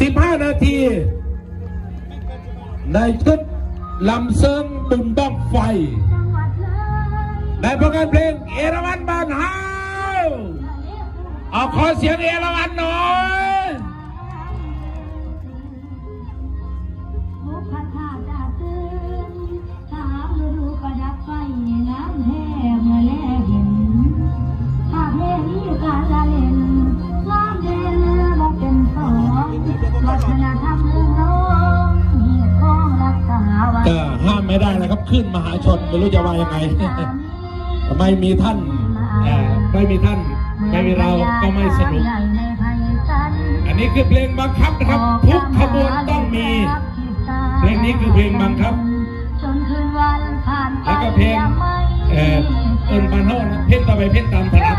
15 นาที ในชุดลำเซิงบุญบ้องไฟ ในผลงานเพลงเอราวันบ้านเฮาเอาขอเสียงเอราวันหน่อย ก็ห้ามไม่ได้นะครับขึ้นมหาชนไม่รู้จะว่ายังไงทำไมมีท่านอ่อไม่มีท่านไม่มีเราก็ไม่สนุก อันนี้คือเพลงบังคับนะครับ ทุกขบวนต้องมี เพลงนี้คือเพลงบังคับ แล้วก็เพลงเอ่อเอิญบานเฮนะเพ่นต่อไปเพ่นตามถนัด